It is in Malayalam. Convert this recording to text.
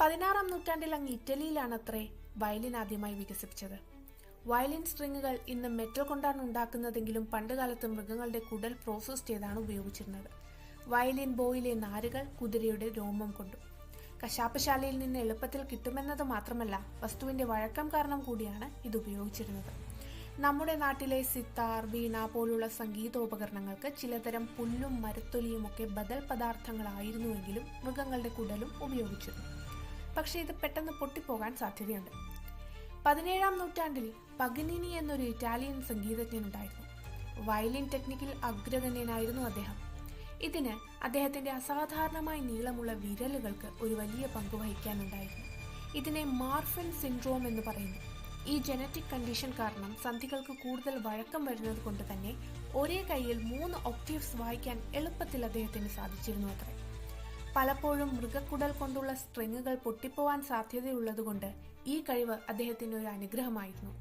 പതിനാറാം നൂറ്റാണ്ടിൽ അങ്ങ് ഇറ്റലിയിലാണത്രേ വയലിൻ ആദ്യമായി വികസിപ്പിച്ചത്. വയലിൻ സ്ട്രിങ്ങുകൾ ഇന്ന് മെറ്റൽ കൊണ്ടാണ് ഉണ്ടാക്കുന്നതെങ്കിലും പണ്ടുകാലത്ത് മൃഗങ്ങളുടെ കുടൽ പ്രോസസ് ചെയ്താണ് ഉപയോഗിച്ചിരുന്നത്. വയലിൻ ബോയിലെ നാരുകൾ കുതിരയുടെ രോമം കൊണ്ടും. കശാപ്പശാലയിൽ നിന്ന് എളുപ്പത്തിൽ കിട്ടുമെന്നത് മാത്രമല്ല വസ്തുവിന്റെ വഴക്കം കാരണം കൂടിയാണ് ഇത് ഉപയോഗിച്ചിരുന്നത്. നമ്മുടെ നാട്ടിലെ സിത്താർ വീണ പോലുള്ള സംഗീതോപകരണങ്ങൾക്ക് ചിലതരം പുല്ലും മരത്തൊലിയും ഒക്കെ ബദൽ പദാർത്ഥങ്ങളായിരുന്നുവെങ്കിലും മൃഗങ്ങളുടെ കുടലും ഉപയോഗിച്ചിരുന്നു. പക്ഷേ ഇത് പെട്ടെന്ന് പൊട്ടിപ്പോകാൻ സാധ്യതയുണ്ട്. പതിനേഴാം നൂറ്റാണ്ടിൽ പഗനിനി എന്നൊരു ഇറ്റാലിയൻ സംഗീതജ്ഞനുണ്ടായിരുന്നു. വയലിൻ ടെക്നിക്കിൽ അഗ്രഗണ്യനായിരുന്നു അദ്ദേഹം. ഇതിന് അദ്ദേഹത്തിന്റെ അസാധാരണമായി നീളമുള്ള വിരലുകൾക്ക് ഒരു വലിയ പങ്ക് വഹിക്കാനുണ്ടായിരുന്നു. ഇതിനെ മാർഫൻ സിൻഡ്രോം എന്ന് പറയുന്നു. ഈ ജനറ്റിക് കണ്ടീഷൻ കാരണം സന്ധികൾക്ക് കൂടുതൽ വഴക്കം വരുന്നത് കൊണ്ട് തന്നെ ഒരേ കൈയിൽ മൂന്ന് ഒക്ടീവ്സ് വായിക്കാൻ എളുപ്പത്തിൽ അദ്ദേഹത്തിന് സാധിച്ചിരുന്നു അത്രേ. പലപ്പോഴും മൃഗക്കുടൽ കൊണ്ടുള്ള സ്ട്രിങ്ങുകൾ പൊട്ടിപ്പോവാൻ സാധ്യതയുള്ളതുകൊണ്ട് ഈ കഴിവ് അദ്ദേഹത്തിന് ഒരു അനുഗ്രഹമായിരുന്നു.